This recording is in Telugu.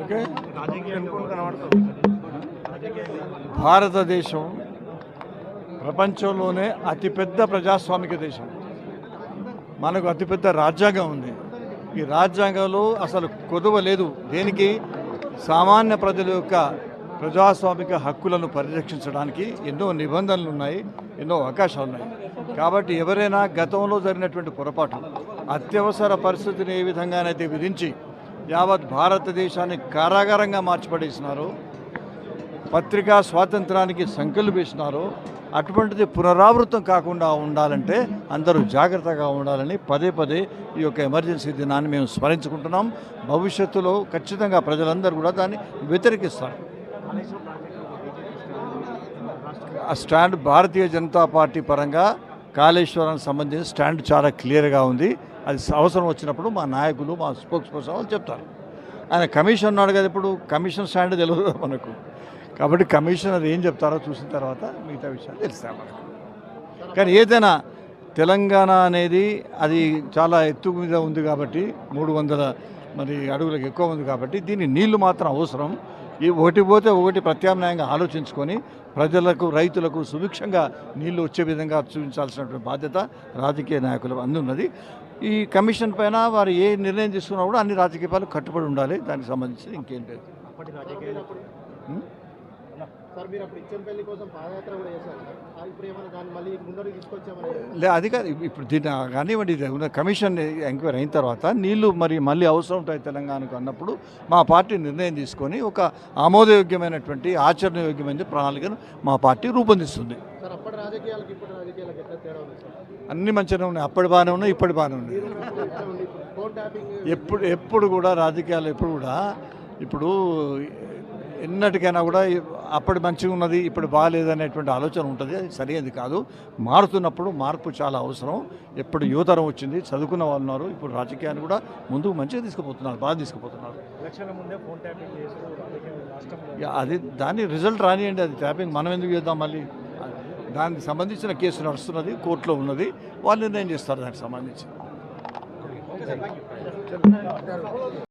ఓకే? భారతదేశం ప్రపంచంలోనే అతిపెద్ద ప్రజాస్వామిక దేశం. మనకు అతిపెద్ద రాజ్యాంగం ఉంది. ఈ రాజ్యాంగంలో అసలు కొదవ లేదు. దేనికి? సామాన్య ప్రజల యొక్క ప్రజాస్వామిక హక్కులను పరిరక్షించడానికి ఎన్నో నిబంధనలు ఉన్నాయి ఎన్నో అవకాశాలు ఉన్నాయి. కాబట్టి ఎవరైనా గతంలో జరిగినటువంటి పొరపాటు అత్యవసర పరిస్థితిని ఏ విధంగానైతే విధించి యావత్ భారతదేశాన్ని కారాగారంగా మార్చిపడేసినారు. పత్రికా స్వాతంత్రానికి సంకల్పిస్తున్నారు వేసినారో అటువంటిది పునరావృతం కాకుండా ఉండాలంటే అందరూ జాగ్రత్తగా ఉండాలని పదే పదే ఈ యొక్క ఎమర్జెన్సీ దినాన్ని మేము స్మరించుకుంటున్నాం. భవిష్యత్తులో ఖచ్చితంగా ప్రజలందరూ కూడా దాన్ని వ్యతిరేకిస్తారు. ఆ స్టాండ్ భారతీయ జనతా పార్టీ పరంగా కాళేశ్వరానికి సంబంధించిన స్టాండ్ చాలా క్లియర్గా ఉంది. అది అవసరం వచ్చినప్పుడు మా నాయకులు మా స్పోక్స్ పర్సన్ వాళ్ళు చెప్తారు. ఆయన కమిషన్ ఉన్నాడు కదా ఇప్పుడు కమిషన్ స్టాండ్ తెలియదు మనకు. కాబట్టి కమిషనర్ ఏం చెప్తారో చూసిన తర్వాత మిగతా విషయాలు తెలుస్తాయి మనకు. కానీ ఏదైనా తెలంగాణ అనేది అది చాలా ఎత్తు మీద ఉంది కాబట్టి మూడు వందల మరి అడుగులకు ఎక్కువ ఉంది కాబట్టి దీని నీళ్ళు మాత్రం అవసరం. ఈ ఒకటి పోతే ఒకటి ప్రత్యామ్నాయంగా ఆలోచించుకొని ప్రజలకు రైతులకు సుభిక్షంగా నీళ్ళు వచ్చే విధంగా చూపించాల్సినటువంటి బాధ్యత రాజకీయ నాయకులు అందున్నది. ఈ కమిషన్ పైన వారు ఏ నిర్ణయం తీసుకున్నా కూడా అన్ని రాజకీయ పార్టీలు కట్టుబడి ఉండాలి. దానికి సంబంధించి ఇంకేం లేదు? సార్ మీరు అప్పుడు కోసం పాదయాత్ర కూడా చేశారు ఇప్పుడు ఏమైనా దాన్ని మళ్ళీ ముందరికి తీసుకొచ్చామని? లే అది కాదు ఇప్పుడు దీన్ని కానివ్వండి కమిషన్ ఎంక్వైరీ అయిన తర్వాత నీళ్ళు మరి మళ్ళీ అవసరం ఉంటాయి తెలంగాణకు అన్నప్పుడు మా పార్టీ నిర్ణయం తీసుకొని ఒక ఆమోదయోగ్యమైనటువంటి ఆచరణయోగ్యమైన ప్రణాళికను మా పార్టీ రూపొందిస్తుంది. సార్ అప్పటి రాజకీయాలకు ఇప్పటి రాజకీయాలకు ఎట్లా తేడా ఉంది సార్? అన్ని మంచిగానే ఉన్నాయి. అప్పటి బాగానే ఉన్నాయి ఇప్పటి బాగానే ఉన్నాయి. ఎప్పుడు ఎప్పుడు కూడా రాజకీయాలు ఎప్పుడు కూడా ఇప్పుడు ఎన్నటికైనా కూడా అప్పటి మంచిగా ఉన్నది ఇప్పుడు బాగాలేదు అనేటువంటి ఆలోచన ఉంటుంది. అది సరైనది కాదు. మారుతున్నప్పుడు మార్పు చాలా అవసరం. ఎప్పుడు యువతరం వచ్చింది చదువుకున్న వాళ్ళు ఉన్నారు. ఇప్పుడు రాజకీయాన్ని కూడా ముందుకు మంచిగా తీసుకుపోతున్నారు బాగా తీసుకుపోతున్నారు. అది దాని రిజల్ట్ రానియండి అది ట్యాపింగ్ మనం ఎందుకు చేద్దాం మళ్ళీ? దానికి సంబంధించిన కేసు నడుస్తున్నది కోర్టులో ఉన్నది వాళ్ళు నిర్ణయం చేస్తారు దానికి సంబంధించి.